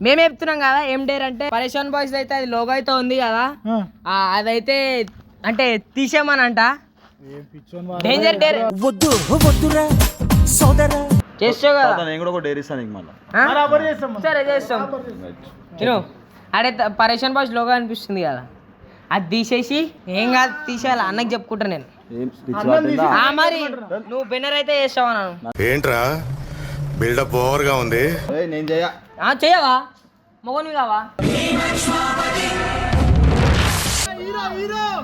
మేము చెప్తున్నాం కదా ఏం డేర్ అంటే పరేషాన్ బాయ్స్ అయితే అది లోగో అయితే ఉంది కదా. ఆ, అదైతే అంటే తీసేమనంట ఏం పిచ్చోని డేంజర్ డేర్ వద్దు వద్దురా సోదరా. చేస్తావు కదా? తాత, నేను కూడా ఒక డైరీ ఇస్తాను నీకు మళ్ళీ. ఆ? బరాబర్ చేస్తాం సరే చేస్తాం. తిను. అడే త- పరేషాన్ బాయ్స్ లోగో అనిపిస్తుంది కదా. అది తీసేసి ఏం కాదు తీసేయాలి. అన్నకి చెప్పుకుంటా నేను. ఏం పిచ్చి పట్టిందా? ఆ మరి నువ్వు బెన్నర్ అయితే చేస్తావు అన్నాను ఏంట్రా? బిల్డప్ ఓవర్గా ఉంది. ఏయ్, నేను చెయ్య ఆ, చేయవా? మొగని కావా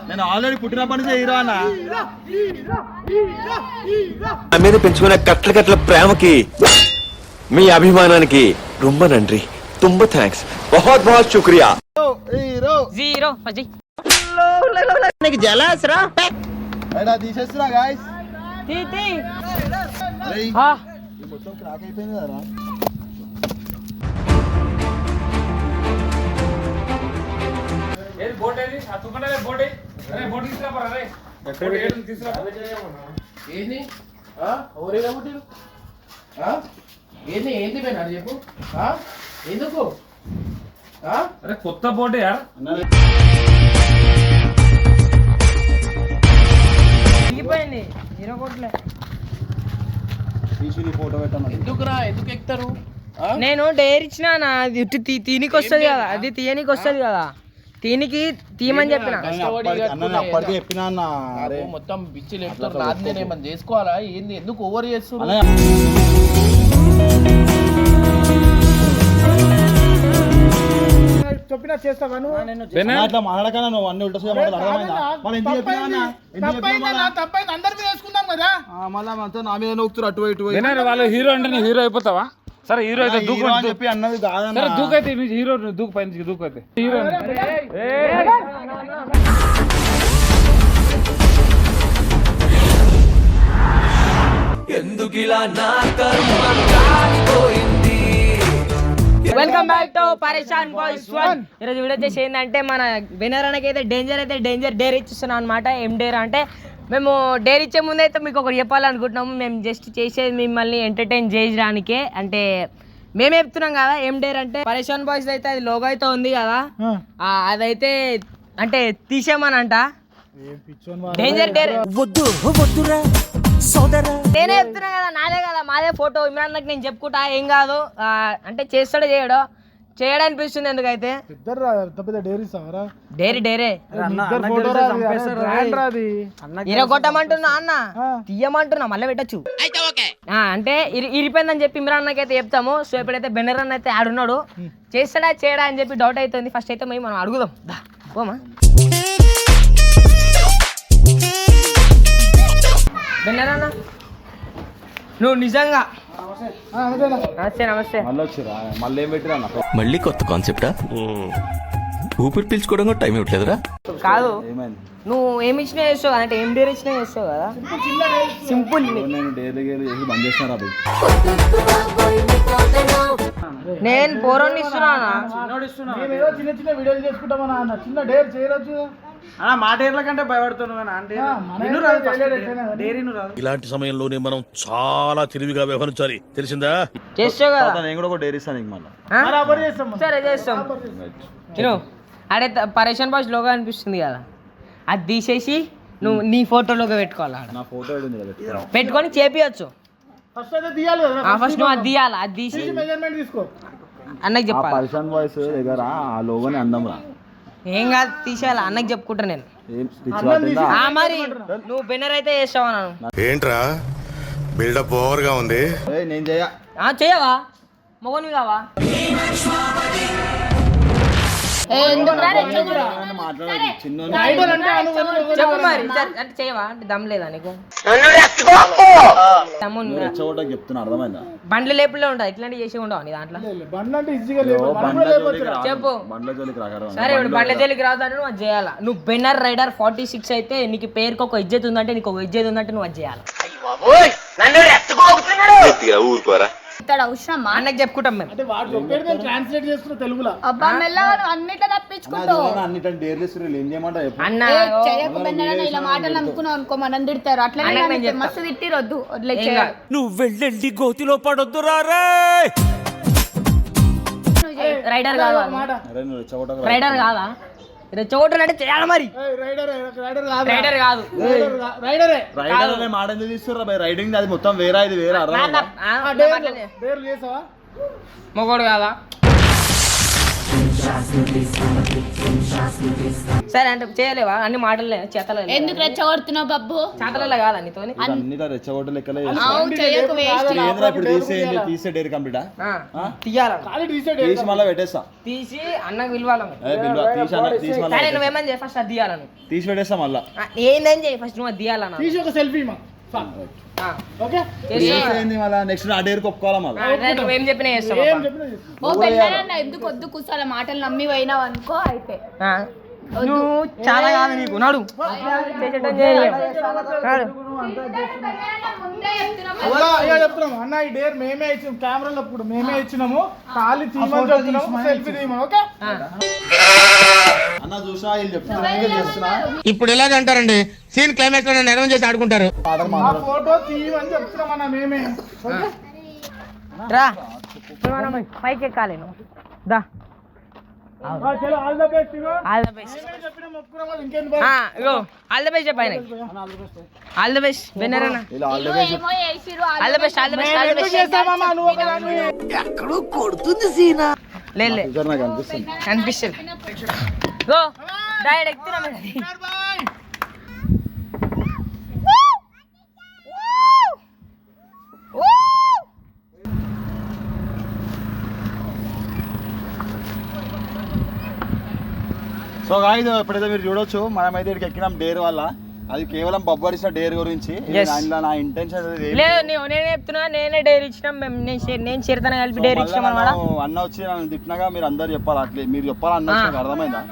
నేను ఆల్రెడీ పుట్టినప్పటి నుంచి హీరో అన్న. నా మీద పెంచుకున్న కట్ల కట్ల ప్రేమకి మీ అభిమానానికి రొమ్మ నండ్రి. తుంబ థ్యాంక్స్ బహుత్ బహుత్ శుక్రియా. హీరో జీరో ఫస్ట్ అయినా తీసేస్తున్నా గాయస్ తీ తీ. మొత్తం క్రాక్ అయిపోయింది కదా ఏంది ఆ? ఎవరైనా పుట్టిరు? ఆ? ఏంది ఏంది పోయినారు చెప్పు. ఆ? ఎందుకు? ఆ? అరే కొత్త బోటే యార్ దిగిపోయింది హీరో కొట్లే. తీసి నీ ఫోటో పెట్టమని. ఎందుకురా? ఎందుకు ఎక్కుతారు? ఆ? నేను డైరీ ఇచ్చిన నా అది తీనికి వస్తుంది కదా. అది తీయనికి వస్తుంది కదా. తీనికి తీయమని చెప్పిన. కష్టపడి అప్పటికి- చెప్పినా మొత్తం బిచ్చి లేపుతారు నాది నేను ఏమన్నా చేసుకోవాలా? ఏంది? ఎందుకు ఓవర్ చేస్తున్నారు? చెప్పినా చేస్తావా ఇట్లా మాట్లాడకన్నా నువ్వు అన్ని ఉల్టా సుల్టా మాటలు అర్థమైందా మళ్ళీ ఎందుకు చెప్పినా అన్న? ఎందుకు చెప్పినా తప్పైందన్నా తప్పైంది. అందరి మీద వేసుకుందాం కదా. ఆ, మళ్ళా అంతా నా మీద నొక్కుతారు అటు ఇటు వాళ్ళు హీరో అంటే హీరో అయిపోతావా? సరే హీరో అయితే దూకు అని చెప్పి అన్నది కాదన్న. సరే దూకు అయితే మీ హీరో దూకు పై నుంచి దూకు అయితే. హీరో ఎందుకిలా నా కర్మ కాలిపోయింది? Welcome back to Pareshan boys one ఈరోజు వీడియో వచ్చేసి ఏంటంటే మన వినర్ అయితే డేంజర్ అయితే డేంజర్ డేర్ ఇచ్చిస్తున్నాం అనమాట ఏం డేర్ అంటే మేము డేర్ ఇచ్చే ముందు అయితే మీకు ఒకటి చెప్పాలనుకుంటున్నాము. మేము జస్ట్ చేసేది మిమ్మల్ని ఎంటర్టైన్ చేయడానికే అంటే మేము చెప్తున్నాం కదా ఏం డేర్ అంటే పరేషాన్ బాయ్స్ అయితే అది లోగో అయితే ఉంది కదా. ఆ, అదైతే అంటే తీసేమనంట ఏం పిచ్చోని డేంజర్ డేర్ వద్దు వద్దురా. సోదరా. నేనే చెప్తున్నా కదా నాదే కదా మాదే ఫోటో. ఇమ్రాన్ నాకు నేను చెప్పుకుంటా ఏం కాదు. అంటే చేస్తాడో చేయడో. చేయడం అనిపిస్తుంది ఎందుకైతే డైరీ డేరీ. ఇరగొట్టమంటున్నా అన్న. తీయమంటున్నా మళ్ళీ పెట్టచ్చు. ఆ, అంటే ఇరి- ఇరిపోయిందని చెప్పి ఇమ్రాన్ అయితే చెప్తాము. సో ఇప్పుడైతే బెన్నర్ అన్న అయితే ఆడున్నాడు చేస్తాడా చేయడా అని చెప్పి డౌట్ అవుతుంది. ఫస్ట్ అయితే మేము మనం అడుగుదాం. దా పోమా. అన్న నువ్వు నిజంగా నమస్తే. నమస్తే మళ్ళీ వచ్చిరా మళ్ళీ ఏం పెట్టిరా అన్న? మళ్ళీ కొత్త కాన్సెప్టా? ఊపిరి పీల్చుకోవడం కూడా టైం ఇవ్వట్లేదురా. కాదు నువ్వు ఏమి ఇచ్చినా చేస్తావు కదా అంటే ఏం డేర్ ఇచ్చినా చేస్తావు కదా. సింపుల్ నేను డైరీ గేరీ చేసి బంద్ చేసిన అవి నేను పోరోని ఇస్తున్నానా మేము ఏదో చిన్న చిన్న వీడియోలు చేసుకుంటామన్నా చిన్న డేర్ చేయరొచ్చు మా డేర్ల కంటే భయపడుతున్నాను ఇలాంటి సమయంలోనే మనం చాలా తెలివిగా వ్యవహరించాలి. తెలిసిందా? చేస్తావు కదా. తాత, నేను కూడా ఒక డైరీ ఇస్తాను నీకు మళ్ళీ. ఆ? బరాబర్ చేస్తాం సరే చేస్తాం. తిను అడే పరేషాన్ బాయ్స్ లోగా అనిపిస్తుంది కదా. అది తీసేసి నువ్వు నీ ఫోటోలోకి పెట్టుకోవాలి ఆడ? నా ఫోటో ఉంది కదా పెట్టుకో. పెట్టుకొని చేపియచ్చు. ఫస్ట్ తీయాలి ఫస్ట్ నువ్వు అది తీయాలి అది తీసి. మెజర్మెంట్ తీసుకో. అన్నకి ఆ చెప్పాలి? పర్సన్ వాయిస్ దగ్గర ఆ లోగోని అందం రా ఏం కాదు తీసేయాలి. అన్నకి చెప్పుకుంటా నేను. మరి నువ్వు బెన్నర్ అయితే చేస్తావు అన్నాను ఏంట్రా? బిల్డప్ ఓవర్గా ఉంది. ఏయ్, నేను చేయవా? మొగని కావా? చెప్పు మరి సరే, అంటే చేయవా అంటే దమ్ లేదా నీకు? చెప్తున్నా అర్థమైందా? బండ్లు లేపులే ఉంటాయి ఇట్లాంటివి చేసి ఉండవు నీ దాంట్లో జోలికి. చెప్పు. జోలికి సరే ఇప్పుడు బండ్ల జల్లికి రావుతాడు నువ్వు అది చేయాలా? నువ్వు బెన్నర్ రైడర్ ఫార్టీ సిక్స్ అయితే నీకు పేరుకి ఒక ఇజ్జత్ ఉందంటే నీకు ఒక ఇజ్జత్ ఉందంటే నువ్వు అది చేయాలి? ఊరుకోరా. ఇతడు అవసరమా? అన్నకి చెప్పుకుంటాం మేము. అంటే వాడు చెప్పేది మేము ట్రాన్స్లేట్ చేస్తున్నా తెలుగులో. అబ్బా మెల్లగా నువ్వు అన్నిట్లో తప్పించుకుంటావు ఇస్తారు ఏం చెప్పు. అన్న చేయకపోయినా ఇలా మాటలు నమ్ముకున్నావు అనుకో మనం తిడతారు. అట్లనే నేను. మస్తు తిట్టిరొద్దు. నువ్వు వెళ్ళండి గోతిలో పడొద్దురా రే నువ్వు చేయి. రైడర్ కాదా? రైడర్ కాదా? రెచ్చగొట్టలు అంటే చేయాలి మరి. రైడర్ కాదు. రైడర్ కాదు. రైడర్. మాట ఎందుకు భయ్ రైడింగ్ అది మొత్తం వేరే ఇది వేరే మొగోడు కాదా? సరే అంటే చేయలేవా? అన్ని మాటలే చేతలే. ఎందుకు రెచ్చగొడుతున్నావు బబ్బు చేతలలో కాదా నీతోని అన్ని రెచ్చగొట్ట లెక్కలే అవు చెయ్యకు వేస్ట్ ఏంద్రా ఇప్పుడు తీసే తీసే డేర్ కంప్లీటా? తీయాల? తీసి మళ్ళీ పెట్టేస్తా. తీసి అన్నకు తీసి అన్న తీసి మళ్ళీ సరే నువ్వేమని చేయి ఫస్ట్ అది తీయాలను తీసి పెట్టేస్తా మళ్ళా. ఏందని చేయి ఫస్ట్ నువ్వు అది తీయాలన్నా తీసి ఒక సెల్ఫీ మా నెక్స్ట్ ఒప్పుకోవాలా మళ్ళా? ఏం. చెప్పినా చేస్తా. ఓ పెళ్ళారన్న ఎందుకు వద్దు? కూర్చోాల మాటలు నమ్మి పోయినావు అనుకో అయితే నువ్వు చాలా కాదు నీకు. నాడు. చెప్తున్నాము. అన్న ఈ డేర్ మేమే కెమెరాలో అప్పుడు మేమే ఇచ్చినాము. ఖాళీ తీయమని సెల్ఫీ తీయమని ఓకే. అన్న చూసా వీళ్ళు చెప్తున్నా చేస్తున్నా? ఇప్పుడు ఎలాగంటారండి? సీన్ క్లైమాక్స్లో నెరవేర్ చేసి ఆడుకుంటారు. ఫోటో తీయమని మేమే. రా. పైకి ఎక్కాలి నువ్వు. దా. ఆ, చలో ఆల్ ద బెస్ట్ ఇగో. ఆల్ ద బెస్ట్ మేమే చెప్పినాం ఒప్పుకున్నాం కదా ఇంకేం ఇగో ఆల్ ద బెస్ట్ చెప్పాయి ఆల్ ద బెస్ట్ విన్నరన్నా వీళ్ళు ఆల్రెడీ నువ్వు ఏమో చేసిరు all the best all the best all the ఎందుకు బెస్ట్ చేస్తామమ్మా నువ్వు ఒక దానివి? లే లే. చూసారు నాకు అనిపిస్తుంది అనిపిస్తుంది గో. డైరెక్ట్ ఎక్కుతున్నా సో గాయస్ ఎప్పుడైతే మీరు చూడొచ్చు మనమైతే ఇక్కడికి ఎక్కినాం డేర్ వల్ల. అది కేవలం బొబ్బడిసిన డేర్ గురించి. నా ఇంటెన్షన్ లేదు నేను నేనే చెప్తున్నా నేనే డైరీ ఇచ్చినాం మేము నేను చేరుతాను కలిపి డైరీ ఇచ్చినాం అన్న వచ్చి నన్ను తిట్టినగా మీరు అందరు చెప్పాలి అట్లే మీరు చెప్పాలి అన్న అర్థమైందా?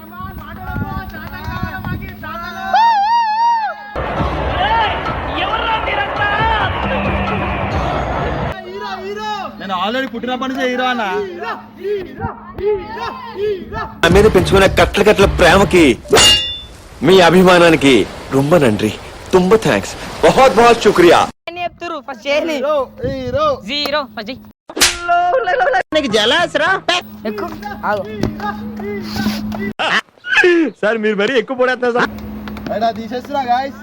నేను ఆల్రెడీ పుట్టినప్పటి నుంచి హీరో అన్న. నా మీద పెంచుకున్న కట్ల కట్ల ప్రేమకి మీ అభిమానానికి రొమ్మ నండ్రి. తుంబ థ్యాంక్స్ బహుత్ బహుత్ శుక్రియా. చెప్తురు ఫస్ట్ చేయని హీరో జీరో ఫస్ట్ ఎక్కువ సార్ మీరు మరీ ఎక్కువ పడేస్తున్నారు సార్. అయినా తీసేస్తున్నా గాయస్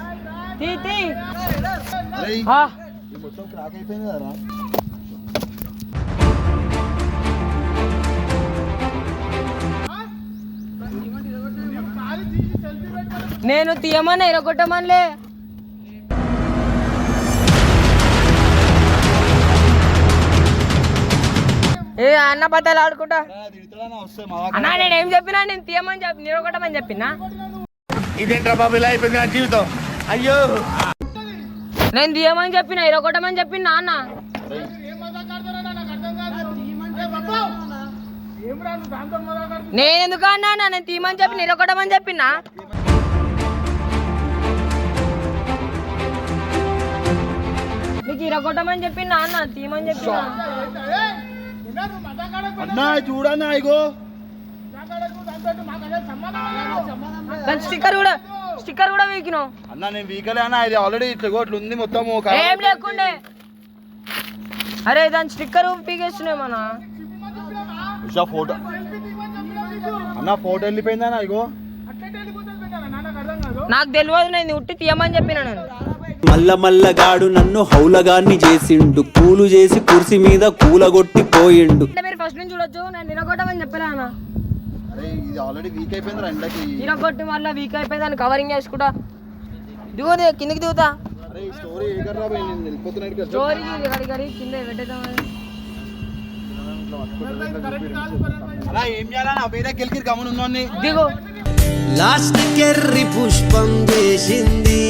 తీ తీ. అరే ఈ ఆ, మొత్తం క్రాక్ అయిపోయింది కదా నేను తీయమని ఇరగొట్టమనిలే ఏ అన్న బద్దలు ఆడుకుంటా. అన్నా నేను ఏం చెప్పినా నేను తీయమని చెప్పి నిరగొట్టమని చెప్పినా? ఇదేంట్రా బాబు ఇలా అయిపోయింది నా జీవితం? అయ్యో! నేను తీయమని చెప్పిన ఇరగొట్టమని చెప్పిన మజాకాడు నేను ఎందుకు అన్నా? నేను తీయమని చెప్పి నిరగొట్టమని చెప్పిన? నీకు ఇరగొట్టమని చెప్పి నాన్న తీయమని మజాకాడకు అన్నా చూడన్నా ఇగో. దాని స్టిక్కర్ కూడా స్టిక్కర్ కూడా వీకినావు అన్న నేను వీకలే అన్న ఇది ఆల్రెడీ ఇట్లా ఉంది మొత్తం ఏం లేకుండే. అరే దాని స్టిక్కర్ పీకేస్తున్నాయి మన ఉషా ఫోటో. అన్న ఫోటో వెళ్ళిపోయిందా అన్న ఇగో. నాకు తెలియదు నేను ఉట్టి తీయమని చెప్పిన నేను. మల్ల మల్లగాడు నన్ను హౌలగాన్ని చేసిండు. కూలు చేసి కుర్చీ మీద కూలగొట్టి పోయిండు. మీరు ఫస్ట్ నుంచి చూడొచ్చు నేను నిరగొట్టమని చెప్పలే అన్న. అరే ఇది ఆల్రెడీ వీక్ అయిపోయింది ఎండకి. నిరగొట్టి మళ్ళీ వీక్ అయిపోయి దాన్ని కవరింగ్ చేసుకుంటా. దిగుదే కిందకి దిగుతా. అరే స్టోరీ గడి గడి కింద అలా ఏం గెలికి దిగు. లాస్ట్ కెర్రి పుష్పం చేసింది.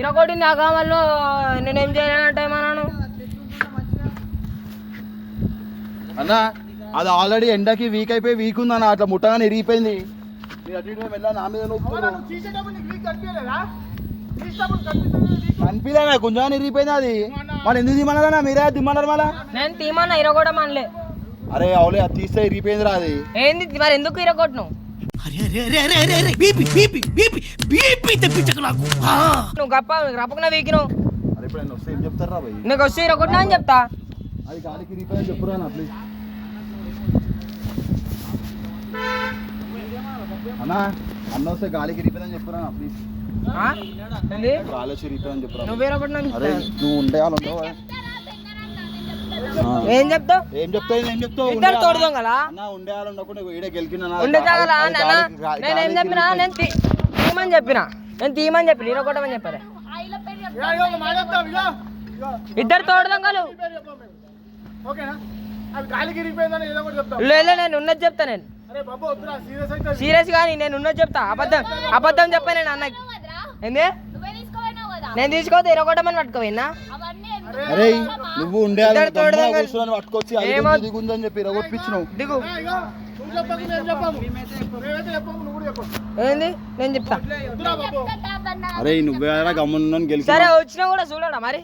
ఇరగొట్టింది ఆ కామల్లో నేనేం చేయాలంటే మనను. అన్న అది ఆల్రెడీ ఎండకి వీక్ అయిపోయి వీక్ ఉందన్న అట్లా ముట్టగానే ఇరిగిపోయింది. కనిపించలే కొంచెం ఇరిగిపోయింది అది. మరి ఎందుకు దిమ్మన్నారా మీరే దిమ్మన్నారు మళ్ళా? నేను తీమన్నా ఇరగొట్టమనిలే. అరే అవులే అది తీస్తే ఇరిగిపోయిందిరా అది. ఏంది మరి ఎందుకు ఇరగొట్టను బీపీ బీపీ బీపీ బీపీ తెప్పించకు నాకు. నువ్వు గప్ప రపకన వీకిను. నీకు వచ్చి ఒకటి అని చెప్తా. అది కాలికి రీపేర్ చెప్పురా నా ప్లీజ్ అన్నా అన్న వస్తే గాలికి రీపేర్ అని చెప్పురా నా ప్లీజ్ గాలి వచ్చి రీపేర్ వేరే ఉండే వాళ్ళు ఉండవు ఏం చెప్తావు? ఏం చెప్తావు? ఏం చెప్తావు? ఇద్దరు తోడు దొంగలా అన్న ఉండే వాళ్ళు ఉండకుండా ఈడే గెలికిన ఉండే నాన్న? నేను ఏం చెప్పినా? నేను తీయమని చెప్పిన. నేను తీయమని చెప్పిన. కొట్టమని చెప్పలే. ఇద్దరు తోడు దొంగలు ఓకేనా? అది గాలికి ఇరిగిపోయిందని ఏదో ఒకటి చెప్తాం లేదు నేను ఉన్నది చెప్తా నేను. సీరియస్ అయితే సీరియస్ కానీ నేను ఉన్నది చెప్తా. అబద్ధం అబద్ధం చెప్పా నేను అన్నకి ఏంది? నేను తీసుకోతే హీరో కొట్టమని పట్టుకోపోయినా అరే నువ్వు ఉండే వాళ్ళు ఇద్దరు తోడు దొంగలు. కూర్చొని పట్టుకొచ్చి దిగుందని చెప్పి రగొట్టించినావు. దిగు. ఏంది? నేను చెప్తా. అరే నువ్వే గమ్మున గెలిచి సరే వచ్చినా కూడా చూడడా మరి?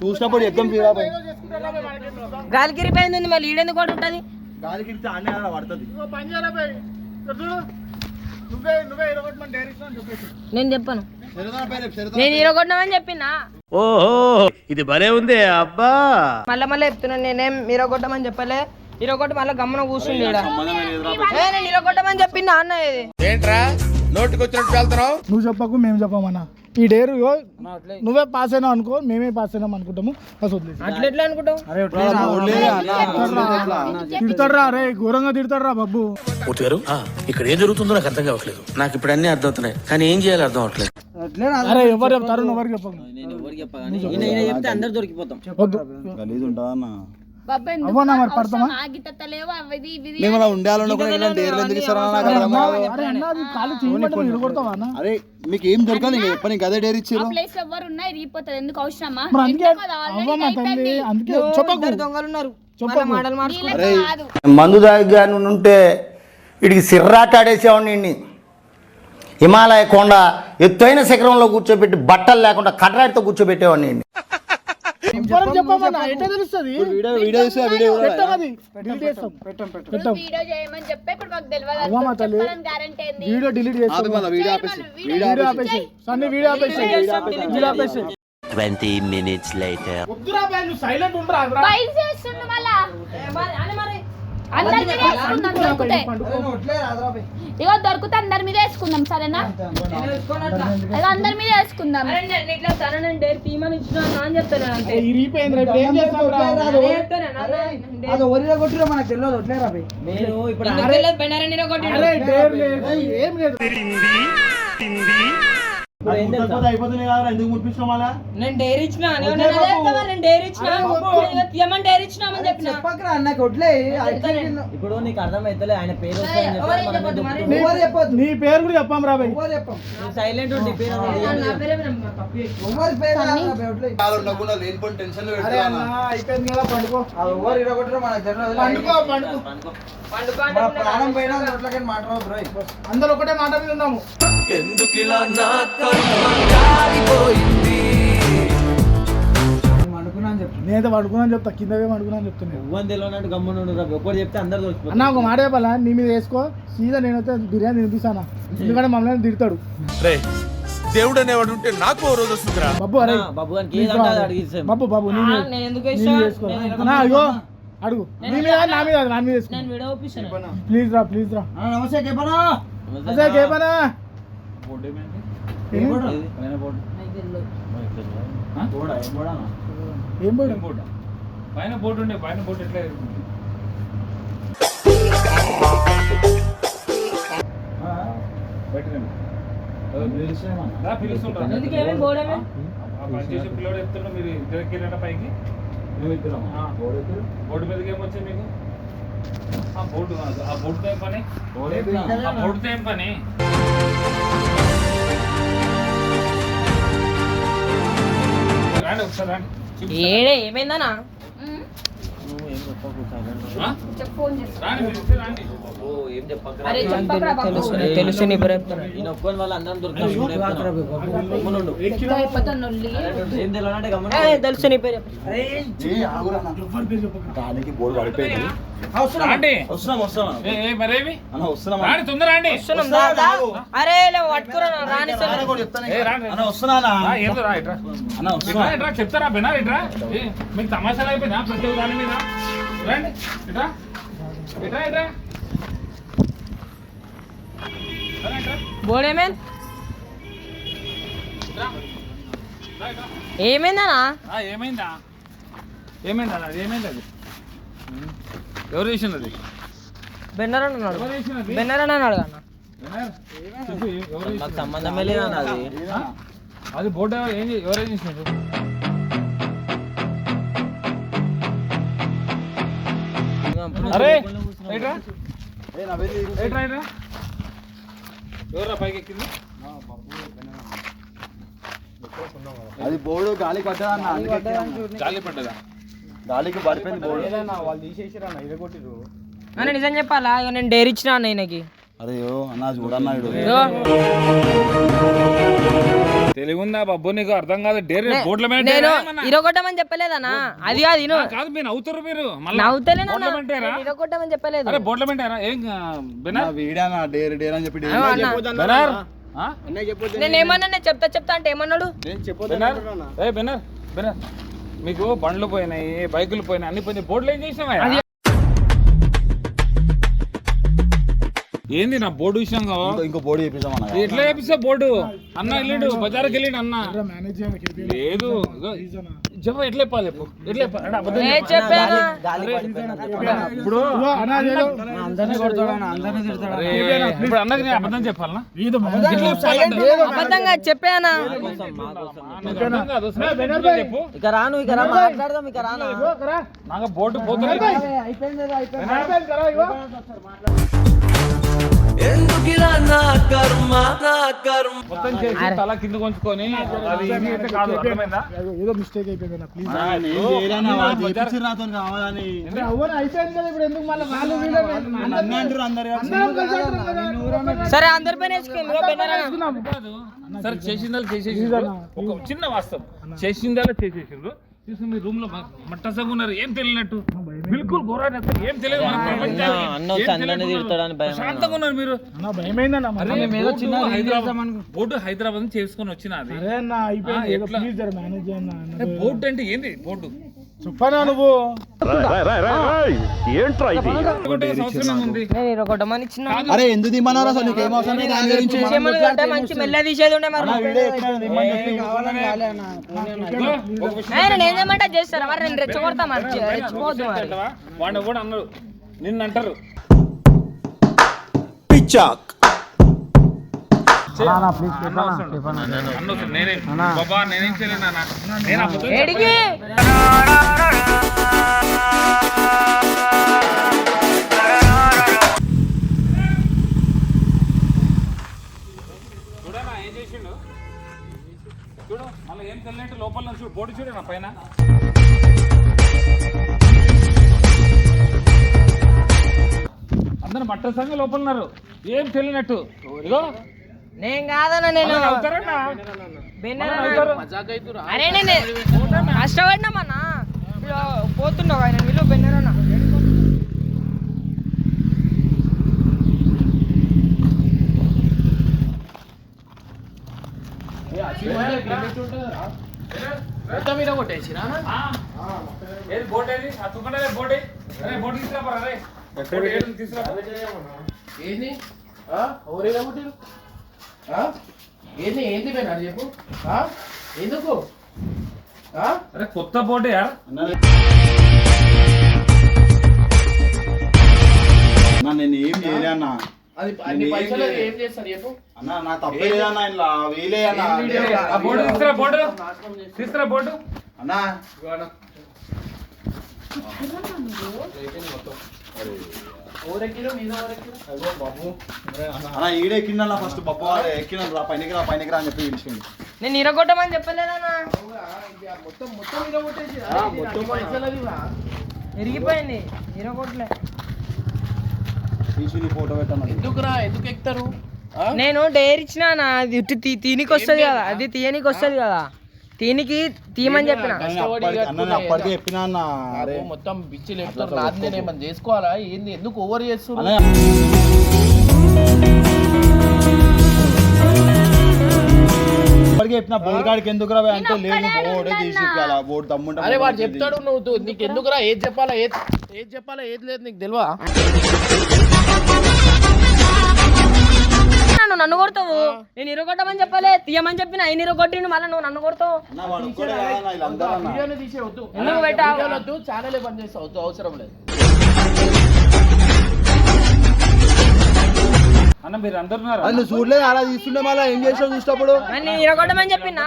చూసినప్పుడు ఎగ్జామ్ గాలికి ఇరిపోయింది మళ్ళీ ఈడెందుకు కూడా ఉంటుంది గాలికి పడుతుంది. నేను చెప్పాను. నేను హీరో కొట్టమని చెప్పినా? ఓహో ఇది భలే ఉంది అబ్బా. మళ్ళీ మళ్ళీ చెప్తున్నాను నేనేం హీరో కొట్టమని చెప్పలే. హీరో కొట్టి మళ్ళీ గమ్మన కూర్చుంది ఈడ. ఏ, నేను హీరో కొట్టమని చెప్పింది అన్న ఇది. ఏంట్రా? నోటికి వచ్చినట్టు వెళ్తున్నావు? నువ్వు చెప్పకు మేము చెప్పమన్నా. ఈ డేరు నువ్వే పాస్ అయినావు అనుకో మేమే పాస్ అయినాం అనుకుంటాము. బస్ తిడతాడురా అరే ఘోరంగా తిడతాడురా బాబు గారు ఇక్కడ ఏం జరుగుతుందో నాకు అర్థం కావట్లేదు. నాకు ఇప్పుడు అన్ని అర్థం అవుతున్నాయి. కానీ ఏం చేయాలి అర్థం అవట్లేదు. అరే ఎవరు చెప్తారు? ఎవరికి చెప్పకు. వద్దు గలీజ్ అరే మీకు ఏం దొరకాలి చెప్పని అదే డేర్ ఇచ్చారు. ఎందుకు అవసరమా? మందు దాగా ఉంటే వీడికి హిమాలయ కొండ ఎత్తైన శిఖరంలో కూర్చోబెట్టి బట్టలు లేకుండా కట్రాటితో కూర్చోబెట్టేవాడిని చెప్పమన్నా ఎట్లా తెలుస్తుంది? వీడియో వీడియో చూసి ఆ వీడియో పెట్టాం అది డిలీట్ చేస్తాం. పెట్టాం. నువ్వు పెట్టాం వీడియో చేయమని చెప్పి ఇప్పుడు మాకు తెలియదు అవ్వమ్మా తల్లి. గ్యారంటీ ఏంది? వీడియో డిలీట్ చేస్తాం. ఆపి మళ్ళీ వీడియో ఆపేసి వీడియో వీడియో ఆపేసి సన్ని వీడియో ఆపేసి వీడియో ఆపేసి ట్వంటీ మినిట్స్ లైటర్ వద్దురా బే, నువ్వు సైలెంట్ ఉండరా? బయలు చేస్తుండు మళ్ళా అందరి మీద వేసుకుందాం దొరికితే ఇగో దొరికితే అందరి మీద వేసుకుందాం సరేనా? ఇగో అందరి మీద వేసుకుందాం. ఇట్లా ఇచ్చినా అని చెప్తాను ఏం లేదు ఎందుకు నేను డేర్ ఇచ్చిన? నేను డేర్ ఇచ్చిన? డేర్ ఇచ్చినామని చెప్పిన? ఇప్పుడు నీకు అర్థమైతలే ఆయన పేరు. నీ- నీ పేరు కూడా చెప్పాం రా భయ్ సైలెంట్ నా అన్న. ప్రాణం అందరూ ఒకటే మాట మీద ఉన్నాము. అనుకున్నాను చెప్పు నేనైతే పడుకున్నాను చెప్తా. కిందకే పడుకున్నాను చెప్తున్నాను నువ్వని తెలియనట్టు గమ్మునుండు రా ఒక్కటి చెప్తే అందరు దొరికిపోతారు అన్న ఒక మాట చెప్పాలా? నీ మీద వేసుకో. సీదా నేనైతే బిర్యానీ తినిపిస్తానా? ఎందుకంటే మమ్మల్ని తిడతాడు. రే దేవుడు అనేవాడు ఉంటే నాకు ఓ రోజు వస్తుందిరా. బాబు అరే బాబు బాబు బాబు అయ్యో అడుగు. నీ మీద నా మీద నా మీద ప్లీజ్ రా ప్లీజ్ రా. నమస్తే కేపనా? అదే కేపనా? ఏం ఏం పోయాడు పైన బోర్డు. ఉండే పైన బోర్డు ఎట్లా ఎగురుతుంది? ఆ, బయటకండి. రా, పిలుస్తుండ్రా. ఎందుకు ఏమి పోవడమే ఆ? పని చేసే పిల్లోడు చెప్తున్నా మీరు ఇద్దరు ఎక్కిరట పైకి. బోర్డు మీదకి ఏమొచ్చాయి మీకు? ఆ బోర్డు కాదు. ఆ బోర్డుతో ఏం పని? ఆ బోర్డుతో ఏం పని? తెలుసు నీ పేరు చెప్పు. దానికి బోర్డు పడిపోయింది. అరే పట్టుకురా రాని చెప్తారా? బెనా ఇట్రా? మీకు తమాషాలు అయిపోయిందా ప్రతి దాని మీద? రండి ఇట్రా. ఇట్రా ఇట్రా. రండి. బోర్డు ఏమైంది ఏమైందనా ఆ, ఏమైందా? ఏమైంది అది ఏమైంది అది? ఎవరు చేసింది అది బెన్నర్ అన్నాడు. ఎవరు చేసినది? బెన్నర్ అని అన్నాడు అన్న. మాకు సంబంధమే లేదన్న అది? అది బోర్డు ఏం ఎవరేం చేసినారు? అరే! ఎవరా పైకి ఎక్కింది? అది బోర్డు గాలి పడ్డా అన్న అందుకే ఎక్కినాము. గాలి పడ్డదా? గాలికి పడిపోయింది బోర్డు. వాళ్ళు తీసేసిరన్న ఇది కొట్టిరు అన్న నిజం చెప్పాలా? ఇక నేను డేర్ ఇచ్చిన అన్న ఈయనకి. అరే ఓ అన్న చూడన్నా ఇడు ఇగో, తెలివి ఉందా బాబు? నీకు అర్థం కాదు. డేర్ బోర్డుల మీద నేను? ఇరగొట్టమని చెప్పలేదన్నా. అది కాదు ఇను. కాదు మీరు అవుతారు మీరు. మళ్ళా నవ్వుతలేనా బోర్డుల పెట్టారా ఇరగొట్టమని చెప్పలేదు. అరే బోర్డుల పెట్టారా ఏం బెనర్? వీడానా డేర్ డేర్ అని చెప్పి డేర్. ఏమో అన్న. బెనర్? నేను ఏమన్నా నేను చెప్తా చెప్తా అంటే ఏమన్నాడు? బెనర్? ఏ బెనర్? బెనర్? మీకు బండ్లు పోయినాయి బైకులు పోయినాయి అన్ని పోయినాయి. బోర్డులు ఏం చేసినావా ఏంది నా బోర్డు విషయం ఇంకో- ఇంకో బోర్డు చేపిస్తాం అన్న ఎట్లా చేపిస్తా బోర్డు? అన్న వెళ్ళాడు బజార్కి వెళ్ళాడు అన్న. లేదు. చెప్పు ఎట్లా చెప్పాలి ఎట్లా ఇప్పుడు అన్నది నేను అబద్ధం చెప్పాలనా అబద్ధంగా చెప్పానా? చెప్పు ఇక రాను ఇక రా మాట్లాడదాం ఇక రానా? నాకు బోర్డు పోతుంది మొత్తం చేసి తల కింద కొంచుకొని అది ఇది అయితే కాదు అర్థమైందా ఏదో మిస్టేక్ అయిపోయింది అన్న ప్లీజ్ నేను చేయలేనా వాళ్ళు చేపించి నాతో కావాలని అవును అయిపోయింది కదా ఇప్పుడు ఎందుకు మళ్ళీ వాళ్ళు వీళ్ళు అన్నీ అంటారు అందరు అందరం కలిసి అంటున్నాం కదా. సరే అందరి పైన చేసేసిండ్రు ఒక చిన్న వాస్తవం చేసిందాలు చేసేసిండ్రు చూసి మీ రూమ్లో మట్టసగా ఉన్నారు ఏం తెలియనట్టు బిల్కుల్ ఏం తెలియదు ఉన్నారు మీరు. బోర్డు హైదరాబాద్ బోర్డు హైదరాబాద్ నుంచి చేసుకొని వచ్చిన బోర్డు అంటే ఏంది బోర్డు చెప్పనా నువ్వు? సంవత్సరం ఉంది నేను ఇరగొట్టమని ఇచ్చిన. కాదు. అరే ఎందుకు దిమ్మన్నారు అసలు? నీకు ఏం అవసరం లేదు దాని గురించి చేసేమని అంటే మంచి మెల్ల తీసేది ఉండే మరి. ఒక ఆయన నేను ఏమంటా చేస్తారా? మరి నేను రెచ్చగొడతా మరి రెచ్చిపోద్దు మరి? వాడిని కూడా అన్నారు. నిన్ను అంటారు. పిచ్చాక్. చూడు మళ్ళీ ఏం తెలియనట్టు లోపల నుంచి చూడు బోర్డు చూడు నా పైన? అందరు మట్ట సంఘ లోపల ఉన్నారు ఏం తెలియనట్టు? ఇగో నేను కాదన్నా నేను అరే నేను కష్టపడినామన్నా. ఇప్పుడు పోతున్నావు ఆయన విలువ బెన్నర్ అన్న మొత్తం మీద కొట్టేసిరా ఆ. ఏది బోట్ ఏది? ఆ తుక్కడే బోట్? ఏది? అరే. బోట్ తీసుకురా. ఏంది? ఏంది ఏంది పోయినారు చెప్పు. ఆ? ఎందుకు? ఆ? అరే కొత్త బోట్ యార్? అన్న నేను ఏం చేయలే అన్న. అది అన్ని పైసలు అది ఏం చేస్తారు చెప్పు. అన్న నా తప్పే లేదన్న ఇలా వేలే అన్న. ఆ బోట్ తీసుకురా బోట్ తీసుకురా అన్న. మీద ఊరెక్కిరు అన్న. ఈడే ఎక్కిందన్న ఫస్ట్ ఎక్కిన రా పైనకి రా పైనకి రా అని చెప్పి పిలిచింది నేను ఇరగొట్టమని చెప్పలేదన్నా మొత్తం మొత్తం? ఇరిగిపోయింది ఇరగొట్టలే తీసి నీ ఫోటో పెట్టాను ఎందుకురా ఎందుకు ఎక్కుతారు? నేను డైరీ ఇచ్చిన అది తీనికి వస్తుంది కదా అది తీయనికి వస్తుంది కదా. తీనికి తీయమని చెప్పిన. అప్పటికే చెప్పినా అన్న. అరే. అరే. మొత్తం బిచ్చిలు ఎక్కుతారు నాది నేను ఏమన్నా చేసుకోవాలా? ఏంది? ఎందుకు ఓవర్ ఇప్పటికే చెప్పిన బోర్డు కాడికి అంటే లేదు బోర్డే తీసి అలా బోర్డు తమ్ముంటే అరే వాడు చెప్తాడు నువ్వు. నీకు ఎందుకురా? ఏది చెప్పాలా? ఏది ఏది చెప్పాలా? ఏది లేదు నీకు తెలియదా నన్ను నన్ను కొడతావు. నేను ఇరగొట్టమని చెప్పలే తీయమని చెప్పిన ఆయన ఇరగొట్టిండు మళ్ళీ నువ్వు నన్ను కొడతావు. వీడియోని తీసే వద్దు ఎందుకు పెట్టావు? వీడియోలు వద్దు ఛానలే బంద్ చేస్తా వద్దు అవసరం లేదు. అన్న మీరు అందరు ఉన్నారా? అది నువ్వు చూడలేదు అలా తీస్తుండే మళ్ళీ ఏం చేసావు చూసినప్పుడు? మరి నేను ఇరగొట్టమని చెప్పినా?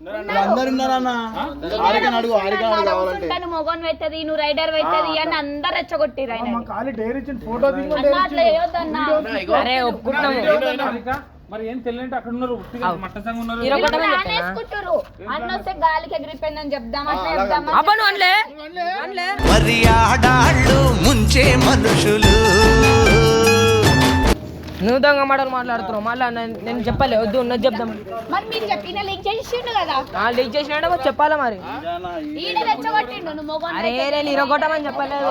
అందరు అడుగు అడుగు మొగన్ నువ్వు రైడర్ పెట్టది అని అందరు రెచ్చగొట్టిరు అరే మరి ఏం తెలియంటే అక్కడ ఉన్నారు? ఉన్నారు? అన్న వస్తే గాలికి ఎగిరిపోయిందని చెప్దాం అట్లా చెప్దాం మరి ఆడాళ్ళు ముంచే మనుషులు. నువ్వు దొంగ మాటలు మాట్లాడుతున్నావు. మళ్ళీ నేను చెప్పలే వద్దు ఉన్నది చెప్దాం. మరి మీరు చెప్పిన లీక్ చేసిండు కదా? ఆ లీక్ చేసినాడే మరి చెప్పాలా మరి? ఈడ రెచ్చగొట్టిండు నువ్వు మొగన్ అరే నేను ఇరగొట్టమని చెప్పలేదు.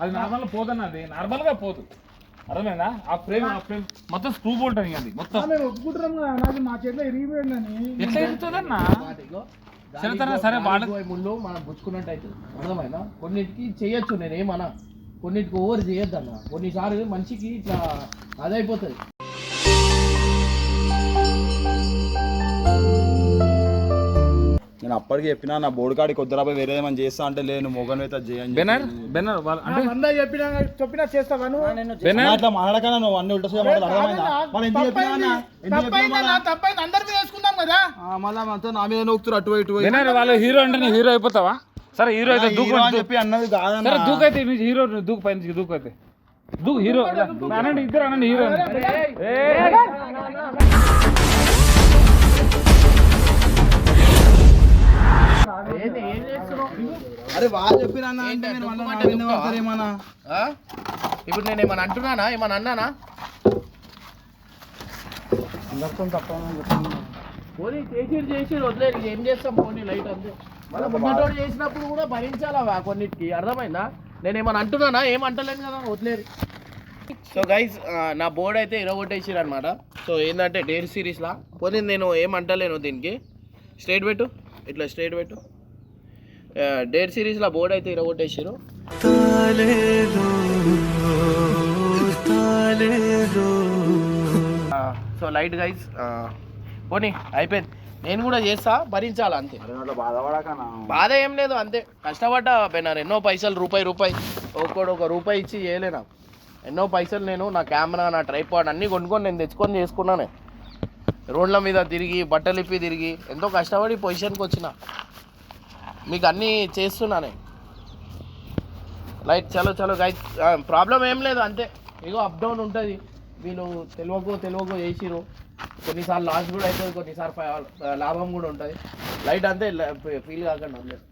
అది నార్మల్ పోదన్నా అది. నార్మల్గా పోదు. అర్థమైందా? ఆ ఫ్రేమ్ ఆ ఫ్రేమ్. మొత్తం స్క్రూ బోల్ట్ అని అది. మొత్తం. ఒప్పుకుంటున్నాం మా చేతిలో ఇరిగిపోయిందని. ఎట్లా ఇరుతుందన్నా సరే ముందు మనం పుచ్చుకున్నట్టు అవుతుంది అర్థమైనా కొన్నిటికి చేయొచ్చు నేను ఏమన్నా. కొన్నిటికి ఓవర్ చేయొద్దు అన్న కొన్నిసార్లు మనిషికి ఇట్లా అదైపోతుంది. నేను అప్పటికి చెప్పినా నా బోర్డు కాడికి వద్దురా పోయి వేరే ఏమైనా చేస్తా అంటే లేను మొగన్ అయితే చేయని బెనర్ బెనర్ అంటే చెప్పినా చెప్పినా చేస్తావా నువ్వు? బెనర్. అట్లా మాట్లాడకన్నా నువ్వు అన్ని ఉల్టా మాటలు అర్థమైందా? వాళ్ళు ఎందుకు చెప్పినా అన్న? ఎందుకు చెప్పినా తప్పైందన్నా తప్పైంది. అందరి మీద వేసుకుందాం కదా. ఆ, మళ్ళా మనతో నా మీద నొక్కుతారు అటు ఇటు. బెనర్ వాళ్ళు హీరో అంటే నీ హీరో అయిపోతావా? సరే హీరో అయితే దూకు అని చెప్పి అన్నది కాదన్న. సరే దూకు అయితే నీ హీరో దూకు పై నుంచి దూకు అయితే. దూకు హీరో అనండి ఇద్దరు అనండి హీరో అరే వాళ్ళు చెప్పిన అంటే మీరు మళ్ళా నా మీద పడతారు ఏమన్నా? ఇప్పుడు నేను ఏమన్నా అంటున్నానా? ఏమన్నా అన్నానా? పోనీ చేసిరు చేసిరు వదిలేదు. ఏం చేస్తాం పోనీ లైట్ అంతే. మళ్ళీ ముంగటోడు చేసినప్పుడు కూడా భరించాలా కొన్నిటికి? అర్థమైందా? నేను ఏమన్నా అంటున్నానా? ఏం అంటలేను కదా వదిలేరు సో గైజ్ నా బోర్డ్ అయితే ఇరగొట్టేసిరు అనమాట సో ఏంటంటే డేర్ సిరీస్లా. పోనీ నేను ఏం అంటలేను దీనికి. స్ట్రైట్ పెట్టు. ఇట్లా స్ట్రైట్ పెట్టు. డేర్ సిరీస్లో బోర్డ్ అయితే ఇరగొట్టేసిరు సో లైట్ గైజ్ పోనీ అయిపోయింది. నేను కూడా చేస్తా భరించాలి అంతే. బాధ ఏం లేదు అంతే. కష్టపడ్డా పోయినారు ఎన్నో పైసలు రూపాయి రూపాయి. ఒక్కడు ఒక రూపాయి ఇచ్చి చేయలే నాకు. ఎన్నో పైసలు నేను నా కెమెరా నా ట్రైపాడ్ అన్నీ కొనుక్కొని నేను తెచ్చుకొని చేసుకున్నానే. రోడ్ల మీద తిరిగి బట్టలు ఇప్పి తిరిగి ఎంతో కష్టపడి పొజిషన్కి వచ్చిన. మీకు అన్నీ చేస్తున్నానే లైట్ చలో చలో గై ప్రాబ్లం ఏం లేదు అంతే. ఇగో అప్ డౌన్ ఉంటుంది. వీళ్ళు తెలియకో తెలియకో చేసిరు కొన్నిసార్లు లాస్ కూడా అవుతుంది కొన్నిసార్లు లాభం కూడా ఉంటుంది. లైట్ అంతే ఫీల్ కాకుండా లేదు